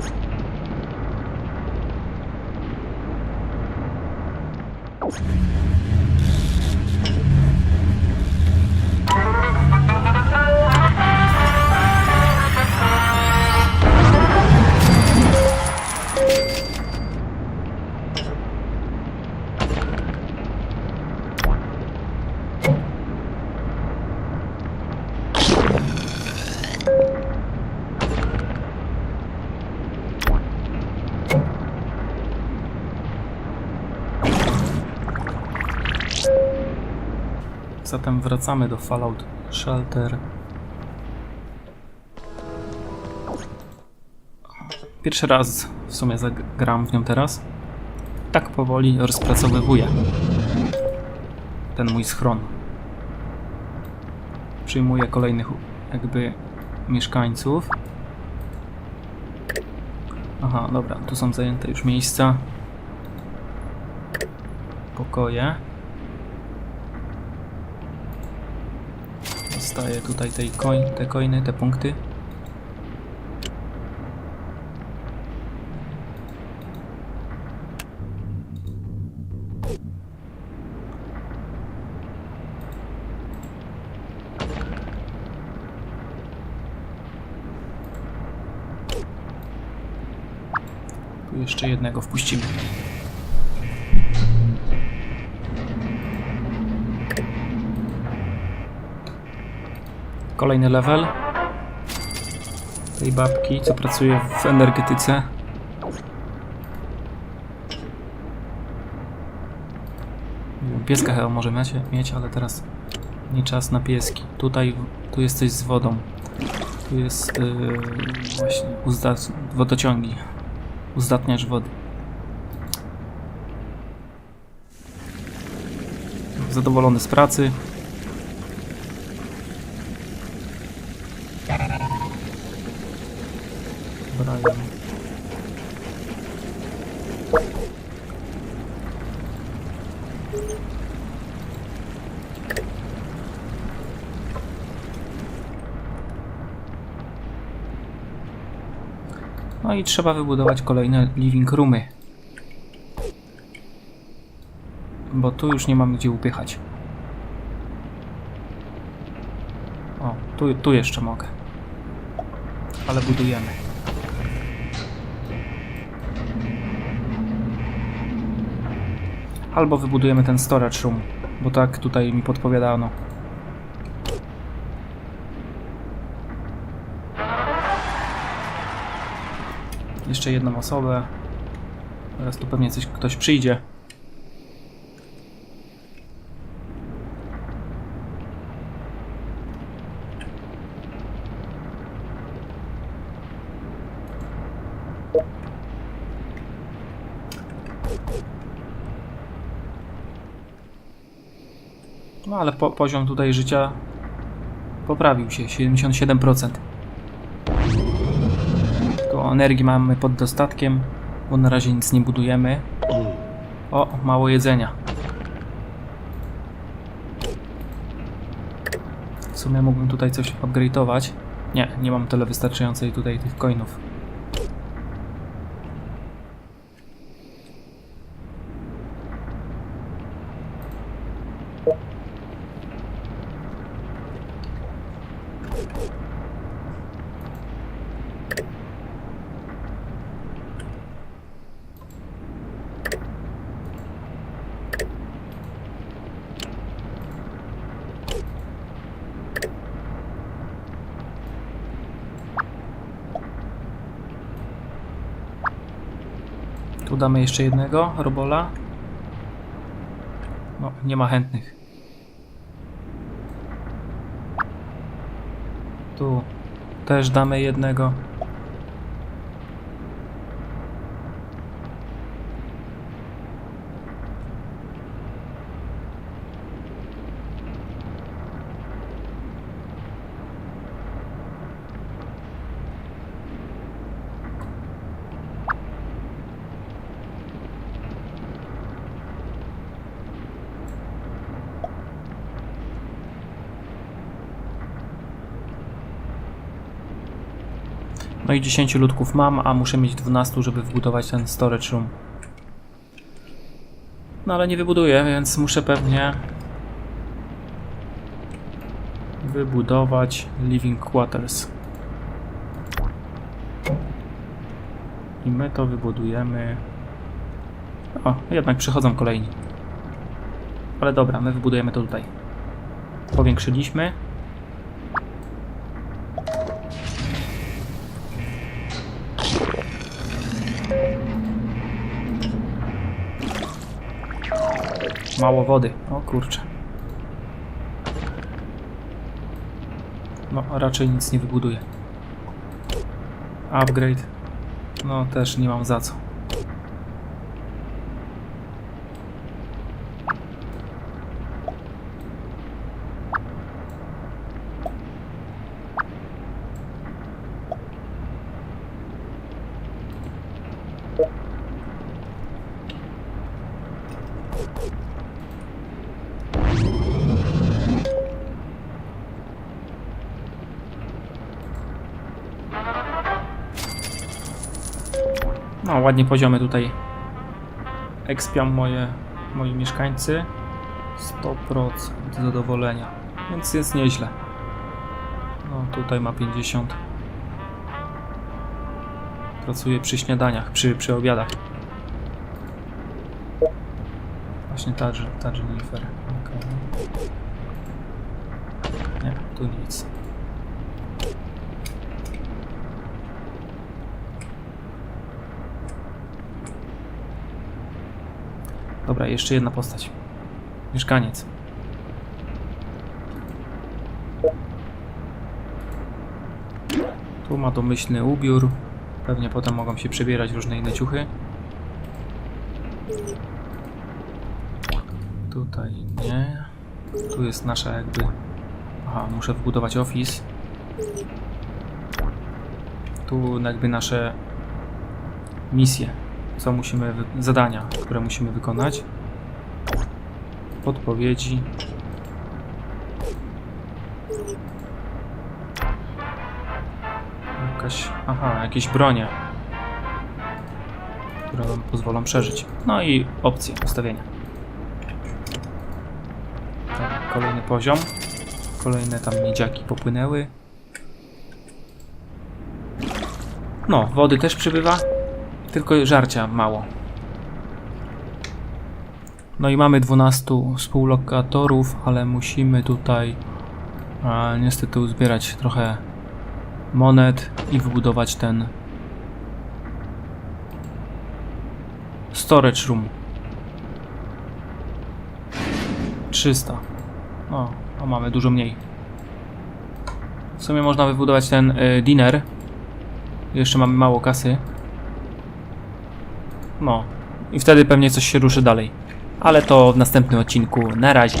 you. Zatem wracamy do Fallout Shelter. Pierwszy raz w sumie zagram w nią teraz. Tak powoli rozpracowywuję ten mój schron. Przyjmuję kolejnych jakby mieszkańców. Aha, dobra, tu są zajęte już miejsca. Pokoje. Dostaję tutaj tej coin, te coiny, te punkty. Tu jeszcze jednego wpuścimy. Kolejny level tej babki, co pracuje w energetyce. Pieska chyba może mieć, ale teraz nie czas na pieski. Tutaj, tu jest coś z wodą. Tu jest yy, właśnie wodociągi. Uzdatniacz wody. Zadowolony z pracy. No i trzeba wybudować kolejne living roomy. Bo tu już nie mamy gdzie upychać. O, tu, tu jeszcze mogę ale budujemy. Albo wybudujemy ten storage room, bo tak tutaj mi podpowiadano. Jeszcze jedną osobę. Teraz tu pewnie coś, ktoś przyjdzie. No ale po, poziom tutaj życia poprawił się, 77%. Energii mamy pod dostatkiem, bo na razie nic nie budujemy. O, mało jedzenia. W sumie mógłbym tutaj coś upgrade'ować. Nie, nie mam tyle wystarczającej tutaj tych coinów. Tu damy jeszcze jednego robola. No, nie ma chętnych. Tu też damy jednego. No i 10 ludków mam, a muszę mieć 12, żeby wbudować ten storage room. No ale nie wybuduję, więc muszę pewnie wybudować living quarters. I my to wybudujemy. O, jednak przychodzą kolejni. Ale dobra, my wybudujemy to tutaj. Powiększyliśmy. Mało wody. O kurczę. No, raczej nic nie wybuduję. Upgrade. No, też nie mam za co. No, ładnie poziomy tutaj ekspią moje, moi mieszkańcy. 100% zadowolenia, więc jest nieźle. No, tutaj ma 50. Pracuje przy śniadaniach, przy, przy obiadach. Właśnie ta, ta Jennifer. Okay. Nie, tu nic. Dobra, jeszcze jedna postać. Mieszkaniec. Tu ma domyślny ubiór. Pewnie potem mogą się przebierać różne inne ciuchy. Tutaj nie. Tu jest nasza jakby... Aha, muszę wbudować office. Tu jakby nasze misje. Co musimy... Zadania, które musimy wykonać. Podpowiedzi. Jakaś... Aha, jakieś bronie. Które wam pozwolą przeżyć. No i opcje ustawienia. Tak, kolejny poziom. Kolejne tam miedziaki popłynęły. No, wody też przybywa. Tylko żarcia mało. No i mamy 12 współlokatorów, ale musimy tutaj a, niestety uzbierać trochę monet i wybudować ten storage room. 300. No, a mamy dużo mniej. W sumie można wybudować ten y, diner. Jeszcze mamy mało kasy. No, i wtedy pewnie coś się ruszy dalej. Ale to w następnym odcinku. Na razie.